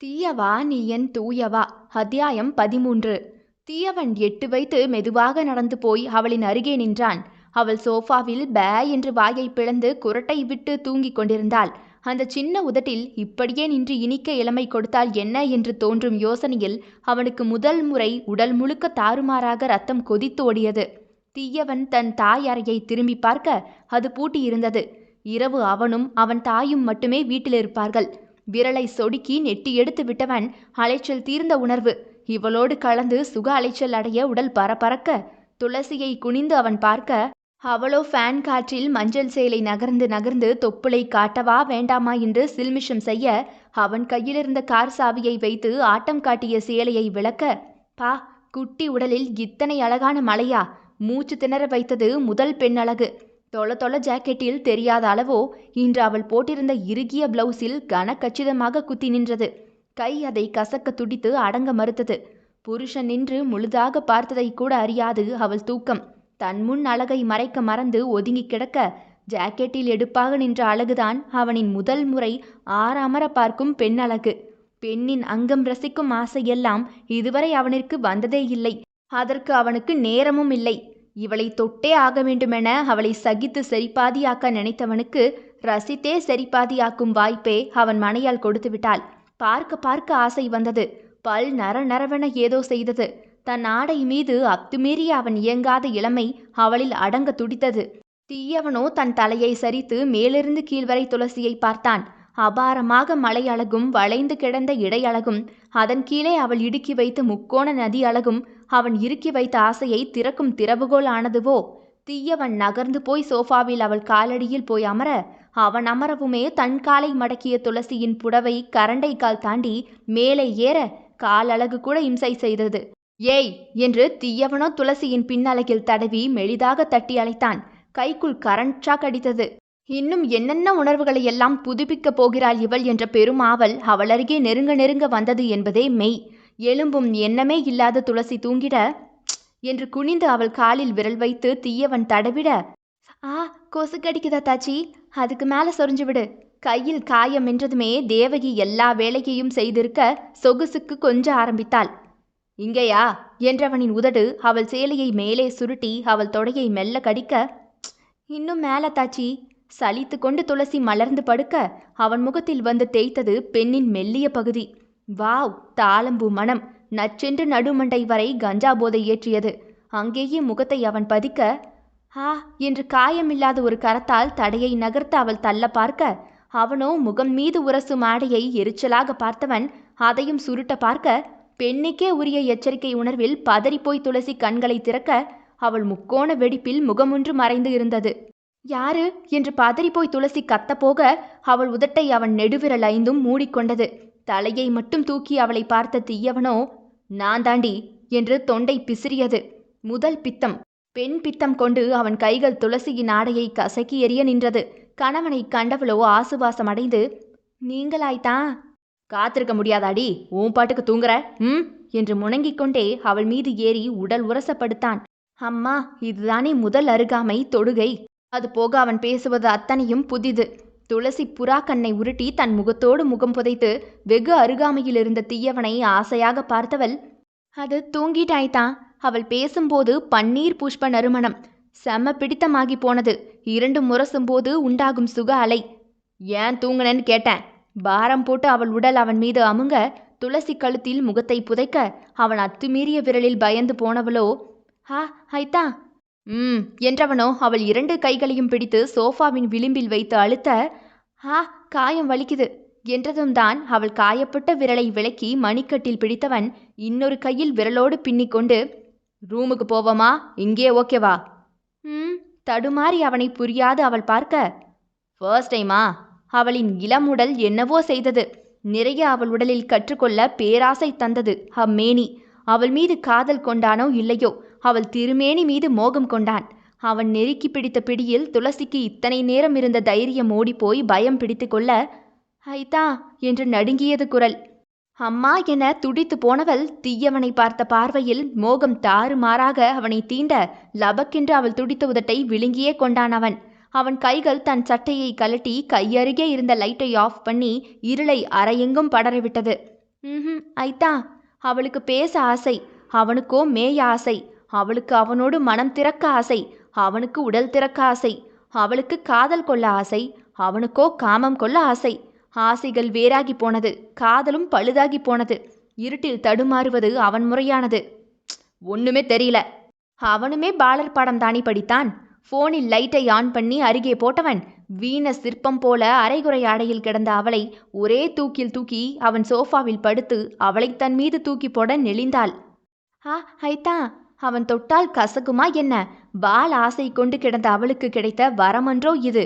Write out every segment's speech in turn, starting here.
தீயவா நீ என் தூயவா? அத்தியாயம் பதிமூன்று. தீயவன் எட்டு வைத்து மெதுவாக நடந்து போய் அவளின் அருகே நின்றான். அவள் சோஃபாவில் பே என்று வாயை பிளந்து குரட்டை விட்டு தூங்கிக் கொண்டிருந்தாள். அந்த சின்ன உதட்டில் இப்படியே நின்று இனிக்க இளமை கொடுத்தால் என்ன என்று தோன்றும் யோசனையில் அவனுக்கு முதல் முறை உடல் முழுக்க தாறுமாறாக ரத்தம் கொதித்து ஓடியது. தீயவன் தன் தாய் அறையை திரும்பி பார்க்க அது பூட்டியிருந்தது. இரவு அவனும் அவன் தாயும் மட்டுமே வீட்டில் இருப்பார்கள் விரலை சொடுக்கி நெட்டி எடுத்து விட்டவன் அலைச்சல் தீர்ந்த உணர்வு. இவளோடு கலந்து சுக அலைச்சல் அடைய உடல் பரபரக்க. துளசியை குனிந்து அவன் பார்க்க அவளோ ஃபேன் காற்றில் மஞ்சள் சேலை நகர்ந்து நகர்ந்து தொப்புளை காட்டவா வேண்டாமா? என்று சில்மிஷம் செய்ய அவன் கையிலிருந்த கார் சாவியை வைத்து ஆட்டம் காட்டிய சேலையை விளக்க பா குட்டி உடலில் இத்தனை அழகான மலையா? மூச்சு திணற வைத்தது முதல் பெண் அழகு தொல தொல ஜாக்கெட்டில் தெரியாத அளவோ இன்று அவள் போட்டிருந்த இறுகிய பிளவுஸில் கனக்கச்சிதமாக குத்தி நின்றது. கை அதை கசக்க துடித்து அடங்க மறுத்தது. புருஷன் நின்று முழுதாக பார்த்ததை கூட அறியாது அவள் தூக்கம். தன் முன் அழகை மறைக்க மறந்து ஒதுங்கி கிடக்க ஜாக்கெட்டில் எடுப்பாக நின்ற அழகுதான் அவனின் முதல் முறை ஆறாமர பார்க்கும் பெண் அழகு பெண்ணின் அங்கம் ரசிக்கும் ஆசையெல்லாம் இதுவரை அவனிற்கு வந்ததே இல்லை. அதற்கு அவனுக்கு நேரமும் இல்லை. இவளை தொட்டே ஆக வேண்டுமென அவளை சகித்து சரிபாதியாக்க நினைத்தவனுக்கு ரசித்தே சரிபாதியாக்கும் வாய்ப்பே அவன் மனையால் கொடுத்து விட்டாள். பார்க்க பார்க்க ஆசை வந்தது. பல் நர நரவென ஏதோ செய்தது. தன் ஆடை மீது அத்துமீறிய அவன் இயங்காத இளமை அவளில் அடங்க துடித்தது. தீயவனோ தன் தலையை சரித்து மேலிருந்து கீழ்வரை துளசியை பார்த்தான். அபாரமாக மலை அழகும் வளைந்து கிடந்த இடை அழகும் அதன் கீழே அவள் இடுக்கி வைத்து முக்கோண நதி அழகும் அவன் இறுக்கி வைத்த ஆசையை திறக்கும் திறவுகோல் ஆனதுவோ தீயவன் நகர்ந்து போய் சோஃபாவில் அவள் காலடியில் போய் அமர அவன் அமரவுமே தன் காலை மடக்கிய துளசியின் புடவை கரண்டை கால் தாண்டி மேலே ஏற கால் அழகு கூட இம்சை செய்தது. ஏய்! என்று தீயவனோ துளசியின் பின்னலகில் தடவி மெளிதாக தட்டி அழைத்தான். கைக்குள் கரண்டா கடித்தது அடித்தது. இன்னும் என்னென்ன உணர்வுகளை எல்லாம் புதுப்பிக்கப் போகிறாள் இவள் என்ற பெரும் ஆவல் அவள் அருகே நெருங்க நெருங்க வந்தது என்பதே மெய். எலும்பும் எண்ணமே இல்லாத துளசி தூங்கிட என்று குனிந்து அவள் காலில் விரல் வைத்து தீயவன் தடவிட ஆ கொசு கடிக்குதா தாச்சி? அதுக்கு மேலே சொரிஞ்சு விடு. கையில் காயம் என்றதுமே தேவகி எல்லா வேலையையும் செய்திருக்க சொகுசுக்கு கொஞ்ச ஆரம்பித்தாள். இங்கேயா? என்றவனின் உதடு அவள் சேலையை மேலே சுருட்டி அவள் தொடையை மெல்ல கடிக்க இன்னும் மேலே தாச்சி. சலித்து கொண்டு துளசி மலர்ந்து படுக்க அவன் முகத்தில் வந்து தேய்த்தது பெண்ணின் மெல்லிய பகுதி. வாவ் தாளம்பு மனம். நச்சென்று நடுமண்டை வரை கஞ்சா போதை ஏற்றியது. அங்கேயே முகத்தை அவன் பதிக்க ஆ என்று காயமில்லாத ஒரு கரத்தால் தடையை நகர்த்த அவள் தள்ள பார்க்க அவனோ முகம் மீது உரசும் ஆடையை எரிச்சலாக பார்த்தவன் அதையும் சுருட்ட பார்க்க பெண்ணுக்கே உரிய எச்சரிக்கை உணர்வில் பதறிப்போய் துளசி கண்களை திறக்க அவள் முக்கோண வெடிப்பில் முகமொன்று மறைந்து இருந்தது. யாரு? என்று பதறிப்போய் துளசி கத்தப்போக அவள் உதட்டை அவன் நெடுவிரல் ஐந்தும் மூடிக்கொண்டது. தலையை மட்டும் தூக்கி அவளை பார்த்த தீயவனோ நான் தாண்டி என்று தொண்டை பிசிறியது. முதல் பித்தம் பெண் பித்தம் கொண்டு அவன் கைகள் துளசியின் ஆடையை கசக்கி எறிய நின்றது. கணவனை கண்டவளோ ஆசுவாசம் அடைந்து நீங்களாய்த்தான் காத்திருக்க முடியாதாடி? உன் பாட்டுக்கு தூங்குற ம்? என்று முணங்கிக் கொண்டே அவள் மீது ஏறி உடல் உரசப்படுத்தான். அம்மா இதுதானே முதல் அருகாமை தொடுகை. அது போக அவன் பேசுவது அத்தனையும் புதிது. துளசி புறா கண்ணை உருட்டி தன் முகத்தோடு முகம் புதைத்து வெகு அருகாமையில் இருந்த தீயவனை ஆசையாக பார்த்தவள் அது தூங்கிட்டாய்தான். அவள் பேசும்போது பன்னீர் புஷ்ப நறுமணம். செம பிடித்தமாகி போனது. இரண்டு முரசும்போது உண்டாகும் சுக அலை. ஏன் தூங்குனேன்னு கேட்டேன். பாரம் போட்டு அவள் உடல் அவன் மீது அமுங்க துளசி கழுத்தில் முகத்தை புதைக்க அவன் அத்துமீறிய விரலில் பயந்து போனவளோ ஹா ஐத்தான். ம் என்றவனோ அவள் இரண்டு கைகளையும் பிடித்து சோஃபாவின் விளிம்பில் வைத்து அழுத்த ஆ காயம் வலிக்குது என்றதும் தான் அவள் காயப்பட்ட விரலை விலக்கி மணிக்கட்டில் பிடித்தவன் இன்னொரு கையில் விரலோடு பின்னிக்கொண்டு ரூமுக்கு போவோமா? இங்கே ஓகேவா ம் தடுமாறி அவனை புரியாது அவள் பார்க்க ஃபர்ஸ்ட் டைமா அவளின் இளமுடல் என்னவோ செய்தது நிறைய அவள் உடலில் கற்றுக்கொள்ள பேராசை தந்தது அம்மேனி அவள் மீது காதல் கொண்டானோ இல்லையோ? அவள் திருமேனி மீது மோகம் கொண்டான். அவன் நெருக்கி பிடித்த பிடியில் துளசிக்கு இத்தனை நேரம் இருந்த தைரியம் ஓடிப்போய் பயம் பிடித்து கொள்ள ஐதா என்று நடுங்கியது குரல். அம்மா என துடித்து போனவள் தீயவனை பார்த்த பார்வையில் மோகம் தாறுமாறாக அவனை தீண்ட லபக்கென்று அவள் துடித்த உதட்டை விழுங்கியே கொண்டான் அவன். அவன் கைகள் தன் சட்டையை கலட்டி கையருகே இருந்த லைட்டை ஆஃப் பண்ணி இருளை அரையெங்கும் படரவிட்டது. ம் ஐத்தா அவளுக்கு பேச ஆசை அவனுக்கோ மேய ஆசை அவளுக்கு அவனோடு மனம் திறக்க ஆசை அவனுக்கு உடல் திறக்க ஆசை அவளுக்கு காதல் கொள்ள ஆசை அவனுக்கோ காமம் கொள்ள ஆசை. ஆசைகள் வேறாகி போனது காதலும் பழுதாகி போனது. இருட்டில் தடுமாறுவது அவன் முறையானது. ஒண்ணுமே தெரியல. அவனுமே பாலர் படம் தானி படித்தான். போனில் லைட்டை ஆன் பண்ணி அருகே போட்டவன் வீண சிற்பம் போல அரைகுறை ஆடையில் கிடந்த அவளை ஒரே தூக்கில் தூக்கி அவன் சோஃபாவில் படுத்து அவளை தன் மீது தூக்கி போட நெளிந்தாள். ஆ ஐத்தா அவன் தொட்டால் கசக்குமா என்ன? பால் ஆசை கொண்டு கிடந்த அவளுக்கு கிடைத்த வரமன்றோ இது?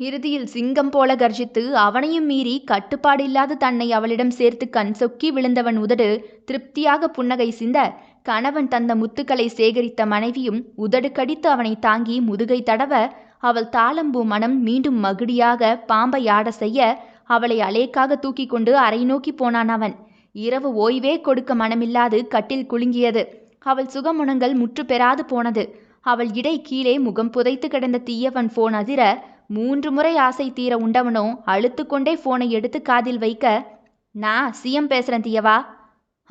இறுதியில் சிங்கம் போல கர்ஜித்து அவனையும் மீறி கட்டுப்பாடில்லாது தன்னை அவளிடம் சேர்த்து கண் சொக்கி விழுந்தவன் உதடு திருப்தியாக புன்னகை சிந்த கணவன் தந்த முத்துக்களை சேகரித்த மனைவியும் உதடு கடித்து அவனை தாங்கி முதுகை தடவ அவள் தாளம்பூ மனம் மீண்டும் மகுடியாக பாம்பை ஆட செய்ய அவளை அலேக்காக தூக்கி கொண்டு அறை நோக்கி போனான் அவன். இரவு ஓய்வே கொடுக்க மனமில்லாது கட்டில் குலுங்கியது. அவள் சுகமுணங்கள் முற்று பெறாது போனது. அவள் இடை கீழே முகம் புதைத்து கிடந்த தீயவன் போன் அதிர மூன்று முறை ஆசை தீர உண்டவனோ அழுத்துக்கொண்டே போனை எடுத்து காதில் வைக்க நான் சிஎம் பேசுறேன் தீயவா.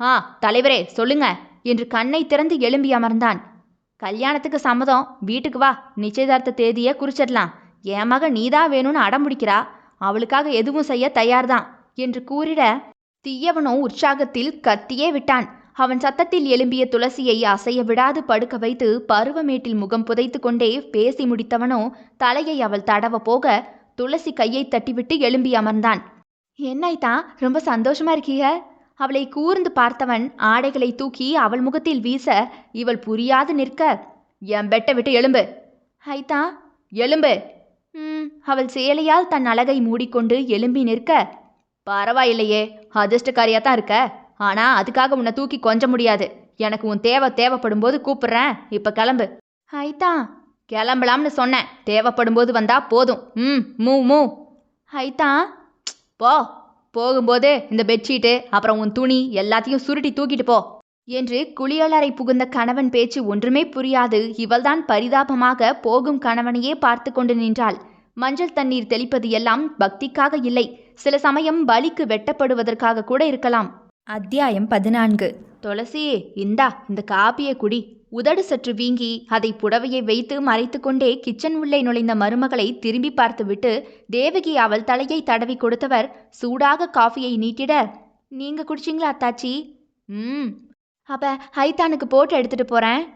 ஆ தலைவரே சொல்லுங்க என்று கண்ணை திறந்து எழும்பி அமர்ந்தான். கல்யாணத்துக்கு சம்மதம். வீட்டுக்கு வா. நிச்சயதார்த்த தேதியை குறிச்சிடலாம். என் மக நீதான் வேணும்னு அடம்பிடிக்கிறா அவளுக்காக எதுவும் செய்ய தயார்தான் என்று கூறிட தீயவனோ உற்சாகத்தில் கத்தியே விட்டான். அவன் சத்தத்தில் எழும்பிய துளசியை அசைய விடாது படுக்க வைத்து பருவமேட்டில் முகம் புதைத்து கொண்டே பேசி முடித்தவனோ தலையை அவள் தடவ போக துளசி கையை தட்டிவிட்டு எழும்பி அமர்ந்தான். என்னைத்தான் ரொம்ப சந்தோஷமா இருக்கீங்க? அவளை கூர்ந்து பார்த்தவன் ஆடைகளை தூக்கி அவள் முகத்தில் வீச இவள் புரியாது நிற்க என் பெட்டை விட்டு எலும்பு ஐதா? எலும்பு ம். அவள் சேலையால் தன் அழகை மூடிக்கொண்டு எலும்பி நிற்க பரவாயில்லையே அதிர்ஷ்டக்காரியா தான் இருக்க. ஆனா அதுக்காக உன்னை தூக்கி கொஞ்ச முடியாது. எனக்கு உன் தேவை தேவைப்படும் போது கூப்பிடுறேன். இப்ப கிளம்பு. ஐத்தா கிளம்பலாம்னு சொன்னேன். தேவைப்படும் போது வந்தா போதும். ம் மூ மூ. ஐத்தா போ. போகும்போது இந்த பெட்ஷீட்டு அப்புறம் உன் துணி எல்லாத்தையும் சுருட்டி தூக்கிட்டு போ. என்று குளியலறை புகுந்த கணவன் பேச்சு ஒன்றுமே புரியாது. இவள்தான் பரிதாபமாக போகும் கணவனையே பார்த்து கொண்டு நின்றாள். மஞ்சள் தண்ணீர் தெளிப்பது எல்லாம் பக்திக்காக இல்லை. சில சமயம் பலிக்கு வெட்டப்படுவதற்காக கூட இருக்கலாம். அத்தியாயம் பதினான்கு. துளசி இந்தா இந்த காப்பியை குடி. உதடு சற்று வீங்கி அதை புடவையை வைத்து மறைத்துக்கொண்டே கிச்சன் உள்ளே நுழைந்த மருமகளை திரும்பி பார்த்துவிட்டு தேவகி அவள் தலையை தடவி கொடுத்தவர் சூடாக காஃபியை நீட்டிட நீங்க குடிச்சிங்களா அத்தாச்சி? ம். அப்ப ஹைத்தானுக்கு போட்டு எடுத்துட்டு போறேன்.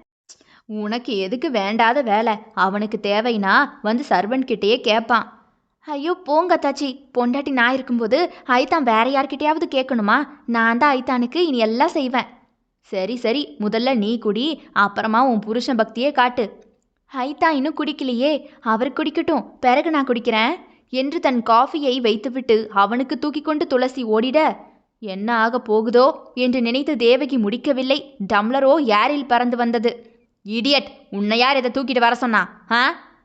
உனக்கு எதுக்கு வேண்டாத வேலை? அவனுக்கு தேவைனா வந்து சர்வன் கிட்டேயே கேட்பான் ஐயோ போங்க அத்தாச்சி. பொண்டாட்டி நான் இருக்கும்போது ஐத்தான் வேற யார்கிட்டயாவது கேட்கணுமா? நான் தான் ஐத்தானுக்கு இனி எல்லாம் செய்வேன். சரி சரி முதல்ல நீ குடி அப்புறமா உன் புருஷன் பக்தியே காட்டு. ஐத்தா இன்னும் குடிக்கலையே. அவர் குடிக்கட்டும். பிறகு நான் குடிக்கிறேன். என்று தன் காஃபியை வைத்துவிட்டு அவனுக்கு தூக்கி கொண்டு துளசி ஓடிட என்ன ஆக போகுதோ? என்று நினைத்து தேவகி முடிக்கவில்லை. டம்ளரோ ஏரில் பறந்து வந்தது. இடியட் உன்னை யார் இதை தூக்கிட்டு வர சொன்னா? ஆ?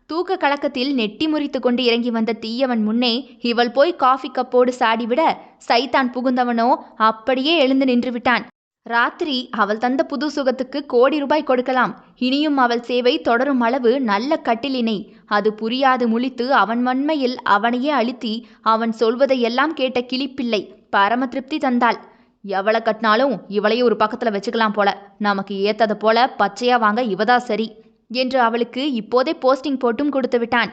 தூக்க கலக்கத்தில் நெட்டி முறித்து கொண்டு இறங்கி வந்த தீயவன் முன்னே இவள் போய் காஃபி கப்போடு சாடிவிட சைத்தான் புகுந்தவனோ அப்படியே எழுந்து நின்று விட்டான். ராத்திரி அவள் தந்த புது சுகத்துக்கு கோடி ரூபாய் கொடுக்கலாம். இனியும் அவள் சேவை தொடரும் அளவு நல்ல கட்டிலினை. அது புரியாது முழித்து அவன் வன்மையில் அவனையே அழுத்தி அவன் சொல்வதையெல்லாம் கேட்ட கிளிப்பிள்ளை பரம திருப்தி தந்தாள். எவளை கட்டினாலும் இவளையும் ஒரு பக்கத்தில் வச்சுக்கலாம் போல. நமக்கு ஏத்தது போல பச்சையா வாங்க இவதா சரி. என்று அவளுக்கு இப்போதே போஸ்டிங் போட்டும் கொடுத்து விட்டான்.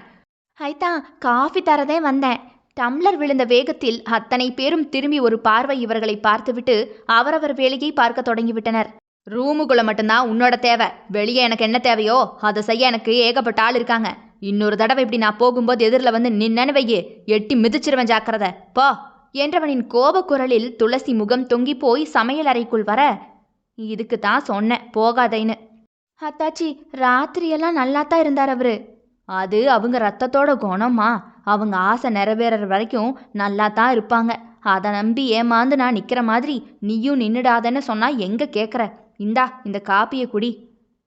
ஐதா காஃபி தரதே வந்தேன். டம்ளர் விழுந்த வேகத்தில் அத்தனை பேரும் திரும்பி ஒரு பார்வை இவர்களை பார்த்துவிட்டு அவரவர் வேலையை பார்க்க தொடங்கிவிட்டனர். ரூமுக்குள்ள மட்டும்தான் உன்னோட தேவை. வெளியே எனக்கு என்ன தேவையோ அதை செய்ய எனக்கு ஏகப்பட்ட ஆள் இருக்காங்க. இன்னொரு தடவை இப்படி நான் போகும்போது எதிரில் வந்து நின்னு வையே எட்டி மிதிச்சிருவன் ஜாக்கிரத. போ. என்றவனின் கோபக்குரலில் துளசி முகம் தொங்கி போய் சமையல் அறைக்குள் வர இதுக்கு தான் சொன்னேன் போகாதைன்னு. அத்தாச்சி ராத்திரியெல்லாம் நல்லா தான் இருந்தார் அவரு. அது அவங்க ரத்தத்தோட குணமா? அவங்க ஆசை நிறைவேற வரைக்கும் நல்லா தான் இருப்பாங்க. அதை நம்பி ஏமாந்து நான் நிற்கிற மாதிரி நீயும் நின்னுடாதன்னு சொன்னா எங்க கேட்குற இந்தா இந்த காப்பியை குடி.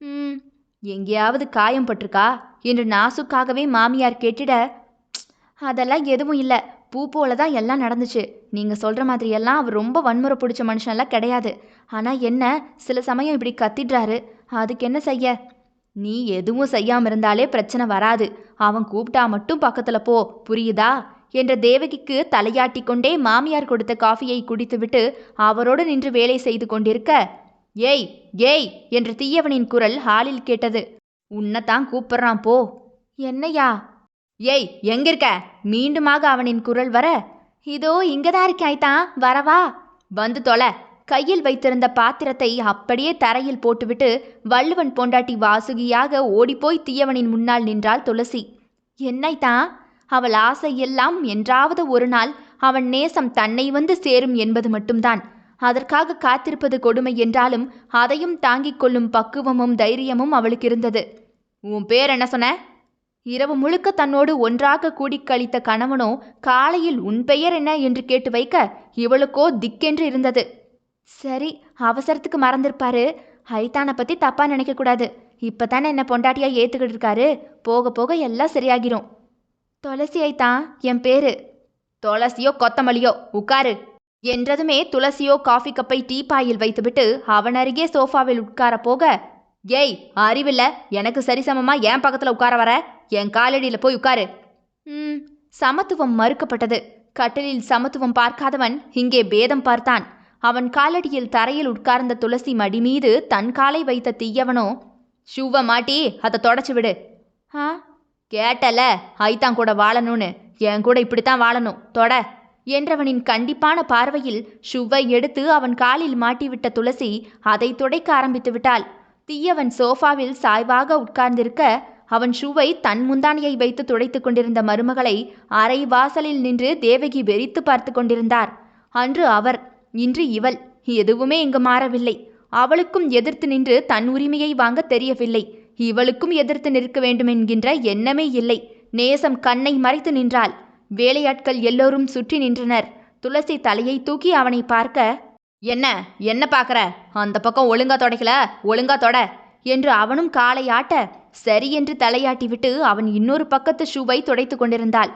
ம் எங்கேயாவது காயம் பட்டிருக்கா? என்று நாசுக்காகவே மாமியார் கேட்டிட அதெல்லாம் எதுவும் இல்லை. பூ போல தான் எல்லாம் நடந்துச்சு. நீங்கள் சொல்கிற மாதிரியெல்லாம் அவர் ரொம்ப வன்முறை பிடிச்ச மனுஷன்லாம் கிடையாது. ஆனால் என்ன சில சமயம் இப்படி கத்திடுறாரு. அதுக்கு என்ன செய்ய? நீ எதுவும் செய்யாம இருந்தாலே பிரச்சனை வராது. அவன் கூப்பிட்டா மட்டும் பக்கத்துல போ. புரியுதா? என்ற தேவகிக்கு தலையாட்டி கொண்டே மாமியார் கொடுத்த காஃபியை குடித்துவிட்டு அவரோடு நின்று வேலை செய்து கொண்டிருக்க ஏய் ஏய் என்ற தீயவனின் குரல் ஹாலில் கேட்டது. உன்னைத்தான் கூப்பிடுறான் போ. என்னையா? ஏய் எங்கிருக்க? மீண்டுமாக அவனின் குரல் வர. இதோ இங்கதான் இருக்காய்தான் வரவா வந்து தொலை. கையில் வைத்திருந்த பாத்திரத்தை அப்படியே தரையில் போட்டுவிட்டு வள்ளுவன் பொண்டாட்டி வாசுகியாக ஓடிப்போய் தீயவனின் முன்னால் நின்றாள் துளசி. என்னைத்தான் அவள் ஆசையெல்லாம் என்றாவது ஒரு நாள் அவன் நேசம் தன்னை வந்து சேரும் என்பது மட்டும்தான். அதற்காக காத்திருப்பது கொடுமை என்றாலும் அதையும் தாங்கிக் கொள்ளும் பக்குவமும் தைரியமும் அவளுக்கு இருந்தது. உன் பேர் என்ன சொன்ன? இரவு முழுக்க தன்னோடு ஒன்றாக கூடிக் கழித்த கணவனோ காலையில் உன் பெயர் என்ன என்று கேட்டு வைக்க இவளுக்கோ திக்கென்று இருந்தது. சரி அவசரத்துக்கு மறந்திருப்பாரு. ஹைத்தானை பத்தி தப்பா நினைக்க கூடாது. இப்பதானே என்ன பொண்டாட்டியா ஏத்துக்கிட்டு இருக்காரு. போக போக எல்லாம் சரியாகிரும். துளசி ஐத்தான் என் பேரு? துளசியோ கொத்தமல்லியோ உட்காரு. என்றதுமே துளசியோ காஃபி கப்பை டீப்பாயில் வைத்துவிட்டு அவன் அருகே சோஃபாவில் உட்கார போக ஏய் அறிவில்ல? எனக்கு சரிசமமா என் பக்கத்துல உட்கார வர? என் காலடியில போய் உட்காரு. ம் சமத்துவம் மறுக்கப்பட்டது. கட்டிலில் சமத்துவம் பார்க்காதவன் இங்கே பேதம் பார்த்தான். அவன் காலடியில் தரையில் உட்கார்ந்த துளசி மடி மீது தன் காலை வைத்த தீயவனோ ஷூவை மாட்டி அதை தொடச்சு விடு. ஆ? கேட்டல ஐத்தான் கூட வாழணும்னு. என் கூட இப்படித்தான் வாழணும். தொட. என்றவனின் கண்டிப்பான பார்வையில் ஷுவை எடுத்து அவன் காலில் மாட்டிவிட்ட துளசி அதை துடைக்க ஆரம்பித்து விட்டாள். தீயவன் சோஃபாவில் சாய்வாக உட்கார்ந்திருக்க அவன் ஷூவை தன் முந்தானியை வைத்து துடைத்துக் கொண்டிருந்த மருமகளை அரை வாசலில் நின்று தேவகி வெறித்து பார்த்து கொண்டிருந்தார். அன்று அவர் இன்று இவள். எதுவுமே இங்கு மாறவில்லை. அவளுக்கும் எதிர்த்து நின்று தன் உரிமையை வாங்க தெரியவில்லை. இவளுக்கும் எதிர்த்து நிற்க வேண்டும் என்கின்ற எண்ணமே இல்லை. நேசம் கண்ணை மறைத்து நின்றாள். வேலையாட்கள் எல்லோரும் சுற்றி நின்றனர். துளசி தலையை தூக்கி அவனை பார்க்க என்ன என்ன பார்க்கற? அந்த பக்கம் ஒழுங்கா தொடைக்கல? ஒழுங்கா தொட என்று அவனும் காலை ஆட்ட சரி என்று தலையாட்டிவிட்டு அவன் இன்னொரு பக்கத்து ஷூவை துடைத்து கொண்டிருந்தாள்.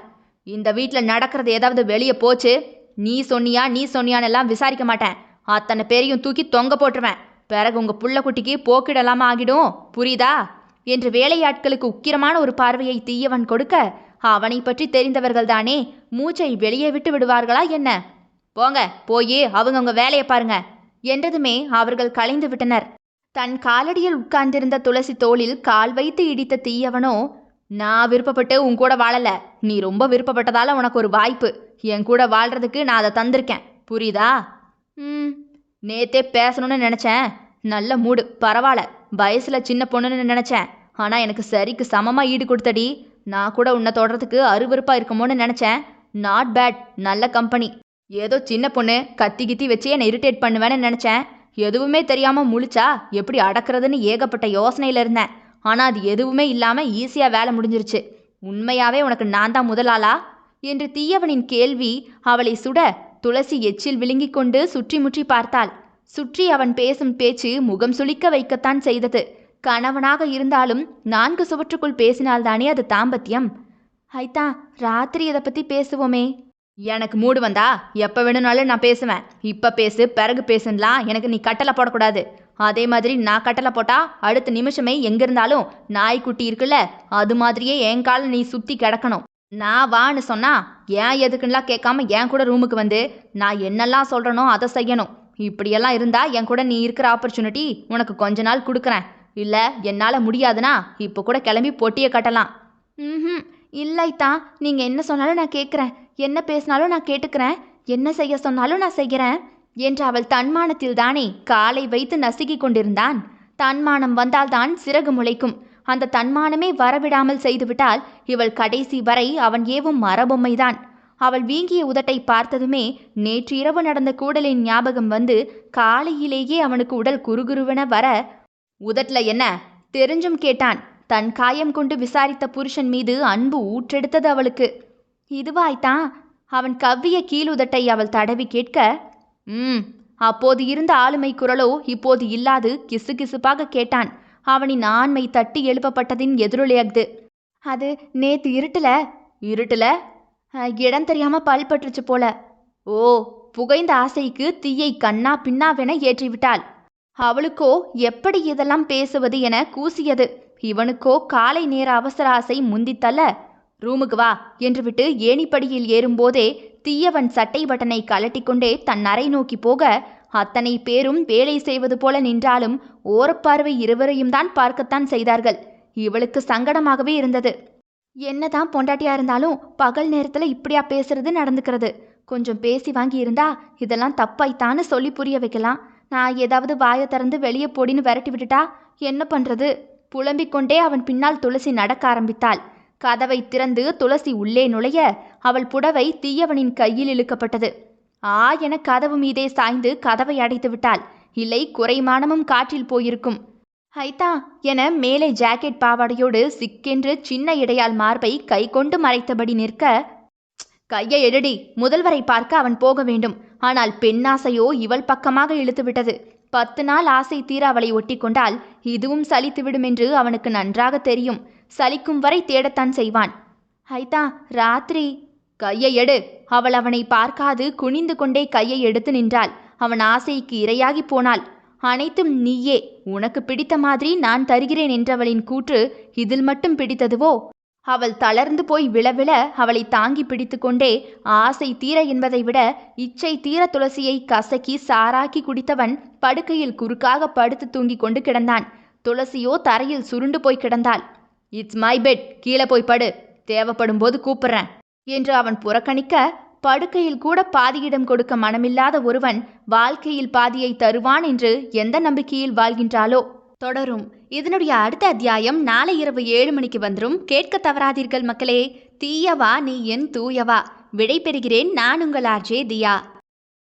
இந்த வீட்டில் நடக்கிறது ஏதாவது வெளியே போச்சு? நீ சொன்னியா நீ சொன்னியானெல்லாம் விசாரிக்க மாட்டேன். அத்தனை பேரையும் தூக்கி தொங்க போட்டுருவேன். பிறகு உங்க புள்ள குட்டிக்கு போக்கிடலாமா ஆகிடும். புரியுதா? என்று வேலையாட்களுக்கு உக்கிரமான ஒரு பார்வையை தீயவன் கொடுக்க அவனை பற்றி தெரிந்தவர்கள்தானே மூச்சை வெளியே விட்டு விடுவார்களா என்ன? போங்க போயே அவங்க உங்க வேலையை பாருங்க என்றதுமே அவர்கள் கலைந்து விட்டனர். தன் காலடியில் உட்கார்ந்திருந்த துளசி தோளில் கால் வைத்து இடித்த தீயவனோ நான் விருப்பப்பட்டு உன் கூட வாழல. நீ ரொம்ப விருப்பப்பட்டதால உனக்கு ஒரு வாய்ப்பு. என் கூட வாழ்றதுக்கு நான் அதை தந்திருக்கேன். புரியுதா? ம். நேத்தே பேசணும்னு நினச்சேன். நல்ல மூடு. பரவாயில்ல. வயசுல சின்ன பொண்ணுன்னு நினச்சேன். ஆனால் எனக்கு சரிக்கு சமமாக ஈடு கொடுத்தடி. நான் கூட உன்னை தொடறதுக்கு அருவருப்பாக இருக்குமோன்னு நினச்சேன். நாட் பேட் நல்ல கம்பெனி ஏதோ சின்ன பொண்ணு கத்தி கித்தி வச்சு என்னை இரிட்டேட் பண்ணுவேன்னு நினச்சேன். எதுவுமே தெரியாமல் முழிச்சா எப்படி அடக்கிறதுன்னு ஏகப்பட்ட யோசனையில் இருந்தேன். ஆனால் அது எதுவுமே இல்லாமல் ஈஸியாக வேலை முடிஞ்சிருச்சு. உண்மையாவே உனக்கு நான் தான் முதலாளா என்று தீயவனின் கேள்வி அவளை சுட துளசி எச்சில் விழுங்கிக் கொண்டு சுற்றி முற்றி பார்த்தாள். சுற்றி அவன் பேசும் பேச்சு முகம் சுளிக்க வைக்கத்தான் செய்தது. கணவனாக இருந்தாலும் நான்கு சுவற்றுக்குள் பேசினால்தானே அது தாம்பத்தியம். ஐத்தா ராத்திரி இதை பற்றி பேசுவோமே? எனக்கு மூடு வந்தா எப்போ வேணும்னாலும் நான் பேசுவேன். இப்போ பேசு பிறகு பேசுனலாம் எனக்கு நீ கட்டளை போடக்கூடாது. அதே மாதிரி நான் கட்டளை போட்டா அடுத்த நிமிஷமே எங்கிருந்தாலும் நாய்க்குட்டி இருக்குல்ல அது மாதிரியே என் கால நீ சுத்தி கிடக்கணும். நான் வான்னு சொன்னா ஏன் எதுக்குன்னெலாம் கேட்காம என் கூட ரூமுக்கு வந்து நான் என்னெல்லாம் சொல்கிறனோ அதை செய்யணும். இப்படியெல்லாம் இருந்தா என் கூட நீ இருக்கிற ஆப்பர்ச்சுனிட்டி உனக்கு கொஞ்ச நாள் கொடுக்குறேன். இல்லை என்னால் முடியாதுன்னா இப்போ கூட கிளம்பி பொட்டியை கட்டலாம். ம் இல்லைத்தான் நீங்கள் என்ன சொன்னாலும் நான் கேட்குறேன். என்ன பேசினாலும் நான் கேட்டுக்கிறேன். என்ன செய்ய சொன்னாலும் நான் செய்கிறேன். என்று அவள் தன்மானத்தில்தானே காலை வைத்து நசுக்கிக் கொண்டிருந்தான். தன்மானம் வந்தால்தான் சிறகு முளைக்கும். அந்த தன்மானமே வரவிடாமல் செய்துவிட்டால் இவள் கடைசி வரை அவன் ஏவும் மரபொம்மைதான். அவள் வீங்கிய உதட்டை பார்த்ததுமே நேற்று இரவு நடந்த கூடலின் ஞாபகம் வந்து காலையிலேயே அவனுக்கு உடல் குறுகுருவென வர உதட்ல என்ன? தெரிஞ்சும் கேட்டான். தன் காயம் கொண்டு விசாரித்த புருஷன் மீது அன்பு ஊற்றெடுத்தது அவளுக்கு. இதுவாய்த்தான் அவன் கவ்விய கீழுதட்டை அவள் தடவி கேட்க ம் அப்போது இருந்த ஆளுமை குரலோ இப்போது இல்லாது கிசுகிசுப்பாக கேட்டான். அவனின் ஆண்மை தட்டி எழுப்பப்பட்டதின் எதிரொலியது அது. நேத்து இருட்டுல? இருட்டுல? இடம் தெரியாம பல் பட்டுருச்சு போல. ஓ புகைந்த ஆசைக்கு தீயை கண்ணா பின்னாவென ஏற்றிவிட்டாள். அவளுக்கோ எப்படி இதெல்லாம் பேசுவது என கூசியது. இவனுக்கோ காலை நேர அவசர ஆசை முந்தித்தல்ல. ரூமுக்கு வா என்று விட்டு ஏணிப்படியில் ஏறும்போதே தீயவன் சட்டை பட்டனை கலட்டிக்கொண்டே தன் அறை நோக்கி போக அத்தனை பேரும் வேலை செய்வது போல நின்றாலும் ஓரப்பார்வை இருவரையும் தான் பார்க்கத்தான் செய்தார்கள். இவளுக்கு சங்கடமாகவே இருந்தது. என்னதான் பொண்டாட்டியா இருந்தாலும் பகல் நேரத்துல இப்படியா பேசுறது நடந்துக்கிறது. கொஞ்சம் பேசி வாங்கி இருந்தா இதெல்லாம் தப்பாய்த்தான்னு சொல்லி புரிய வைக்கலாம். நான் ஏதாவது வாயை திறந்து வெளியே போடின்னு விரட்டி விட்டுட்டா என்ன பண்றது? புலம்பிக் கொண்டே அவன் பின்னால் துளசி நடக்க ஆரம்பித்தாள். கதவை திறந்து துளசி உள்ளே நுழைய அவள் புடவை தீயவனின் கையில் இழுக்கப்பட்டது. ஆ என கதவு மீதே சாய்ந்து கதவை அடைத்து விட்டாள். இல்லை குறைமானமும் காற்றில் போயிருக்கும். ஹைதா என மேலே ஜாக்கெட் பாவாடையோடு சிக்கென்று சின்ன இடையால் மார்பை கை கொண்டு மறைத்தபடி நிற்க கையை எடுடி முதல்வரை பார்க்க அவன் போக வேண்டும். ஆனால் பெண்ணாசையோ இவள் பக்கமாக இழுத்துவிட்டது பத்து நாள் ஆசை தீர அவளை ஒட்டி கொண்டால் இதுவும் சலித்துவிடும் என்று அவனுக்கு நன்றாக தெரியும். சலிக்கும் வரை தேடத்தான் செய்வான். ஹைதா ராத்திரி. கையை எடு. அவள் அவனை பார்க்காது குனிந்து கொண்டே கையை எடுத்து நின்றாள். அவன் ஆசைக்கு இரையாகி போனாள். அனைத்தும் நீயே. உனக்கு பிடித்த மாதிரி நான் தருகிறேன் என்றவளின் கூற்று இதில் மட்டும் பிடித்ததுவோ? அவள் தளர்ந்து போய் விழவிழ அவளை தாங்கி பிடித்துக்கொண்டே ஆசை தீர என்பதை விட இச்சை தீர துளசியை கசக்கி சாராக்கி குடித்தவன் படுக்கையில் குறுக்காக படுத்து தூங்கிக் கொண்டு கிடந்தான். துளசியோ தரையில் சுருண்டு போய் கிடந்தாள். இட்ஸ் மை பெட் கீழே போய் படு. தேவைப்படும் போது கூப்பிடுறேன். என்று அவன் புறக்கணிக்க படுக்கையில் கூட பாதியிடம் கொடுக்க மனமில்லாத ஒருவன் வாழ்க்கையில் பாதியை தருவான் என்று எந்த நம்பிக்கையில் வாழ்கின்றாளோ? தொடரும். இதனுடைய அடுத்த அத்தியாயம் நாளை இரவு ஏழு மணிக்கு வந்துரும். கேட்க தவறாதீர்கள் மக்களே. தீயவா நீ என் தூயவா. விடை பெறுகிறேன் நான் உங்கள் ஆர்ஜே தியா.